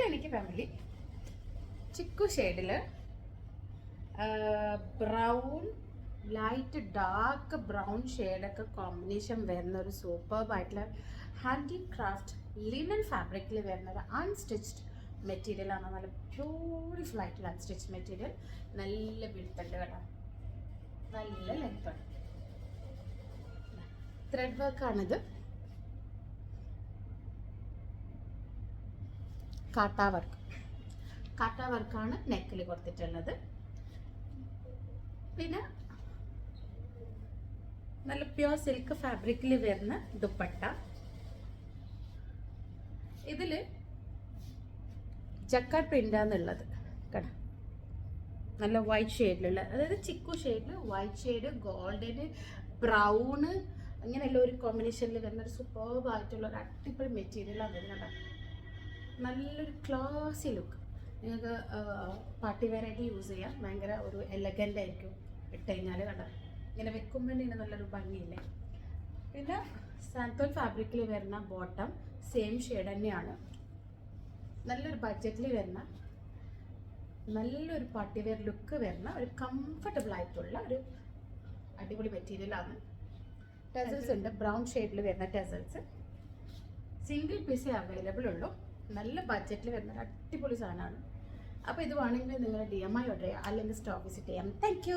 Clinic family chikoo ഷെയ്ഡിൽ brown light dark brown ഷെയ്ഡൊക്കെ combination വരുന്ന ഒരു സൂപ്പർബ് ആയിട്ടുള്ള ഹാൻഡി ക്രാഫ്റ്റ് ലിനൻ ഫാബ്രിക്കിൽ വരുന്ന ഒരു അൺസ്റ്റിച്ച്ഡ് മെറ്റീരിയലാണ് നല്ല ബ്യൂട്ടിഫുൾ ആയിട്ടുള്ള അൺസ്റ്റിച്ച് മെറ്റീരിയൽ നല്ല വിടുത്തുണ്ട് കേട്ടോ. നല്ല ലെങ്താണ് ത്രെഡ് വർക്കാണിത് കാട്ടാ വർക്ക് കാട്ടാ വർക്കാണ് നെക്കിൽ കൊടുത്തിട്ടുള്ളത്. പിന്നെ നല്ല പ്യുവർ സിൽക്ക് ഫാബ്രിക്കിൽ വരുന്ന ദുപ്പട്ട. ഇതിൽ ജക്കാർ പ്രിന്റാന്നുള്ളത് കേട്ടോ നല്ല വൈറ്റ് ഷെയ്ഡിലുള്ള അതായത് ചിക്കു ഷെയ്ഡിൽ വൈറ്റ് ഷെയ്ഡ് ഗോൾഡന് ബ്രൗണ് അങ്ങനെയുള്ള ഒരു കോമ്പിനേഷനിൽ വരുന്ന ഒരു സൂപ്പർബായിട്ടുള്ള ഒരു അടിപൊളി മെറ്റീരിയലാണ് വരുന്നത് കണ്ടോ? നല്ലൊരു ക്ലാസി ലുക്ക് നിങ്ങൾക്ക് പാർട്ടി വെയറായിട്ട് യൂസ് ചെയ്യാം. ഭയങ്കര ഒരു എലഗന്റ് ആയിരിക്കും. ഇട്ട് കഴിഞ്ഞാൽ കണ്ട? ഇങ്ങനെ വെക്കുമ്പോൾ തന്നെ നല്ലൊരു ഭംഗിയില്ലേ? പിന്നെ സാന്തോൽ ഫാബ്രിക്കിൽ വരുന്ന ബോട്ടം സെയിം ഷെയ്ഡ് തന്നെയാണ്. നല്ലൊരു ബഡ്ജറ്റിൽ വരുന്ന നല്ലൊരു പാർട്ടി വെയർ ലുക്ക് വരുന്ന ഒരു കംഫർട്ടബിൾ ആയിട്ടുള്ള ഒരു അടിപൊളി മെറ്റീരിയലാണ് ടെസൽസ് ഉണ്ട്. ബ്രൗൺ ഷെയ്ഡിൽ വരുന്ന ടെസൽസ് സിംഗിൾ പീസേ അവൈലബിൾ ഉള്ളൂ. നല്ല ബഡ്ജറ്റിൽ വരുന്ന ഒരു അടിപൊളി സാധനമാണ്. അപ്പോൾ ഇത് വേണമെങ്കിൽ നിങ്ങൾ ഡി എം ഐ ഓർഡർ ചെയ്യുക അല്ലെങ്കിൽ സ്റ്റോക്ക് വിസിറ്റ് ചെയ്യാം. താങ്ക്